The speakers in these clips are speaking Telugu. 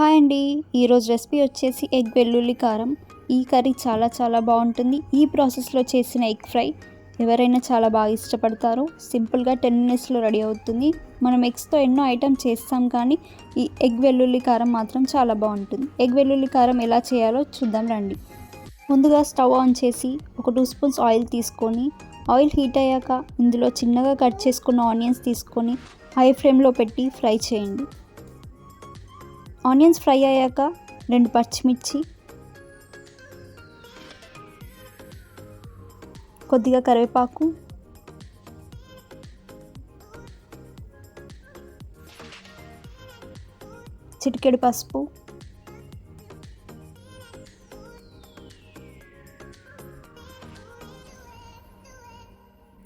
హాయ్ అండి. ఈరోజు రెసిపీ వచ్చేసి ఎగ్ వెల్లుల్లి కారం. ఈ కర్రీ చాలా చాలా బాగుంటుంది. ఈ ప్రాసెస్లో చేసిన ఎగ్ ఫ్రై ఎవరైనా చాలా బాగా ఇష్టపడతారు సింపుల్గా టెన్ మినిట్స్లో రెడీ అవుతుంది. మనం ఎగ్స్తో ఎన్నో ఐటమ్ చేస్తాం కానీ ఈ ఎగ్ వెల్లుల్లి కారం మాత్రం చాలా బాగుంటుంది. ఎగ్ వెల్లుల్లి కారం ఎలా చేయాలో చూద్దాం రండి. ముందుగా స్టవ్ ఆన్ చేసి ఒక టూ స్పూన్స్ ఆయిల్ తీసుకొని ఆయిల్ హీట్ అయ్యాక ఇందులో చిన్నగా కట్ చేసుకున్న ఆనియన్స్ తీసుకొని హై ఫ్లేమ్లో పెట్టి ఫ్రై చేయండి. ఆనియన్స్ ఫ్రై అయ్యాక రెండు పచ్చిమిర్చి కొద్దిగా కరివేపాకు చిటికెడు పసుపు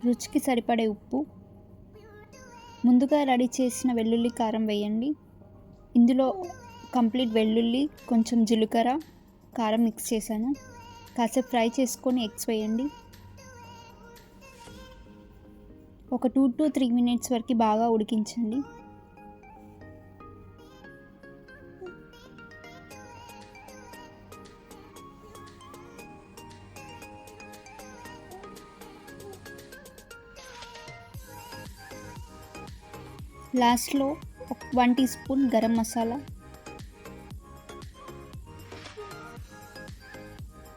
రుచికి సరిపడే ఉప్పు. ముందుగా రెడీ చేసిన వెల్లుల్లి కారం వేయండి. ఇందులో కంప్లీట్ వెల్లుల్లి కొంచెం జీలకర్ర కారం మిక్స్ చేశాను. కాసేపు ఫ్రై చేసుకొని ఎగ్స్ వేయండి. ఒక టూ టు త్రీ మినిట్స్ వరకు బాగా ఉడికించండి. లాస్ట్లో one teaspoon garam masala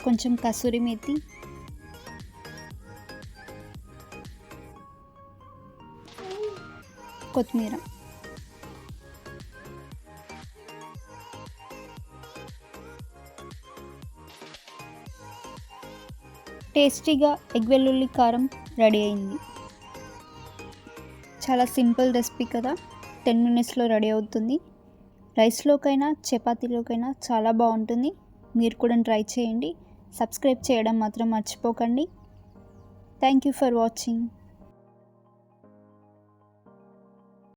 కొంచెం కసూరి మేతి. కొత్తిమీర. టేస్టీగా ఎగ్ వెల్లుల్లి కారం రెడీ అయింది. చాలా సింపుల్ రెసిపీ కదా టెన్ మినిట్స్లో రెడీ అవుతుంది. రైస్లోకైనా చపాతీలోకైనా చాలా బాగుంటుంది. మీరు కూడా ట్రై చేయండి. సబ్స్క్రైబ్ చేయడం మాత్రం మర్చిపోకండి. Thank you for watching